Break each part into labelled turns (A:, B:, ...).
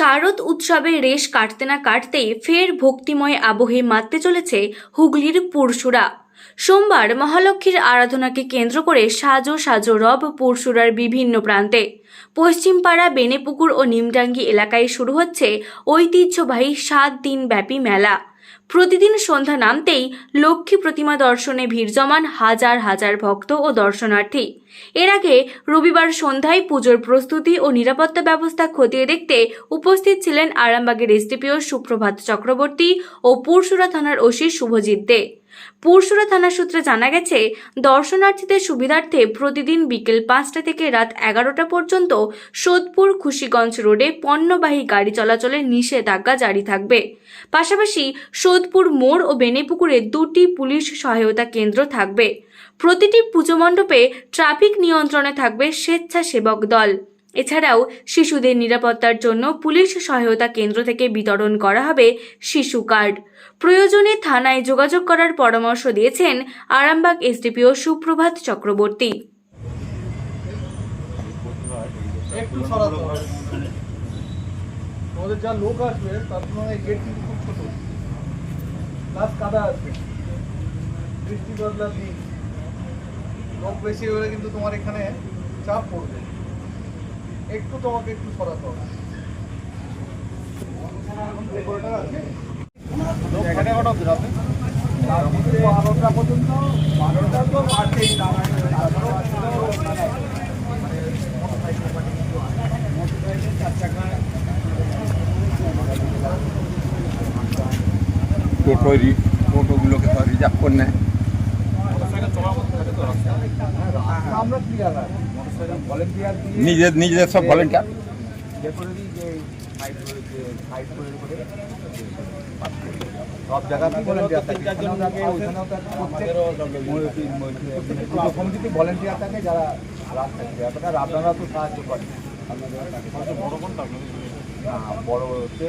A: শারদ উৎসবের রেশ কাটতে না কাটতেই ফের ভক্তিময় আবহে মারতে চলেছে হুগলির পুরশুরা। সোমবার মহালক্ষ্মীর আরাধনাকে কেন্দ্র করে সাজো সাজো রব পুরশুরার বিভিন্ন প্রান্তে। পশ্চিমপাড়া, বেনেপুকুর ও নিমডাঙ্গি এলাকায় শুরু হচ্ছে ঐতিহ্যবাহী সাত দিন ব্যাপী মেলা। প্রতিদিন সন্ধ্যা নামতেই লক্ষ্মী প্রতিমা দর্শনে ভিড় জমান হাজার হাজার ভক্ত ও দর্শনার্থী। এর আগে রবিবার সন্ধ্যায় পুজোর প্রস্তুতি ও নিরাপত্তা ব্যবস্থা খতিয়ে দেখতে উপস্থিত ছিলেন আরামবাগের এসডিপিও সুপ্রভাত চক্রবর্তী ও পুরসুরা থানার ওসি শুভজিৎ দে। পুরসুরা থানা সূত্রে জানা গেছে, দর্শনার্থীদের সুবিধার্থে প্রতিদিন বিকেল পাঁচটা থেকে রাত এগারোটা পর্যন্ত সোদপুর খুশিগঞ্জ রোডে পণ্যবাহী গাড়ি চলাচলের নিষেধাজ্ঞা জারি থাকবে। পাশাপাশি সোদপুর মোড় ও বেনেপুকুরে দুটি পুলিশ সহায়তা কেন্দ্র থাকবে। প্রতিটি পুজো মণ্ডপে ট্রাফিক নিয়ন্ত্রণে থাকবে স্বেচ্ছাসেবক দল। এছাড়াও শিশুদের নিরাপত্তার জন্য পুলিশ সহায়তা কেন্দ্র থেকে বিতরণ করা হবে শিশু কার্ড। প্রয়োজনে থানায় যোগাযোগ করার পরামর্শ দিয়েছেন আরামবাগ এসডিপিও সুপ্রভাত চক্রবর্তী।
B: আমাদের যা লোক আসবে, তার তুলনায় গেট কিন্তু খুব ছোট। প্লাস কাদা আসবে বৃষ্টি বদলা দিন। লোক বেশি হলে কিন্তু তোমার এখানে চাপ পড়বে। একটু তোমাকে একটু সরাতে হবে। আছে এখানে কটা বেরোবে বারোটা পর্যন্ত। বারোটা তো আছেই।
C: টোটো টোটোগুলোকে তো রিজার্ভ করে নেয়। নিজের নিজেদের সব ভলেন্টিয়ার
B: সব জায়গাতেই ভলেন্টিয়ার থাকে কমিটিতে ভলেন্টিয়ার থাকে যারা রাস্তা আপনারা আপনারা তো সাহায্য করেন বড় বড় হচ্ছে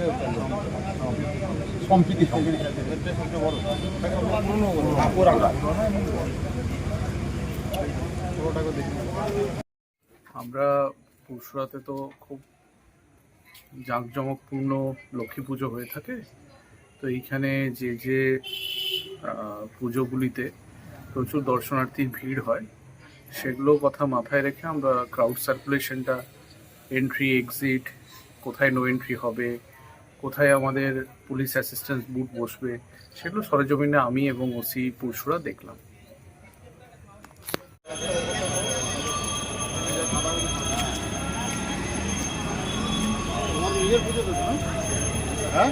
B: কম্পিটিশন
D: আমরা পুরসুরাতে তো খুব জাঁকজমকপূর্ণ লক্ষ্মী পুজো হয়ে থাকে। তো এইখানে যে যে পুজোগুলিতে প্রচুর দর্শনার্থীর ভিড় হয় সেগুলো কথা মাথায় রেখে আমরা ক্রাউড সার্কুলেশনটা এন্ট্রি এক্সিট কোথায় নো এন্ট্রি হবে কোথায় আমাদের পুলিশ অ্যাসিস্ট্যান্স বুথ বসবে সেগুলো সরেজমিনে আমি এবং ওসি পুরুষরা দেখলাম।
B: হ্যাঁ?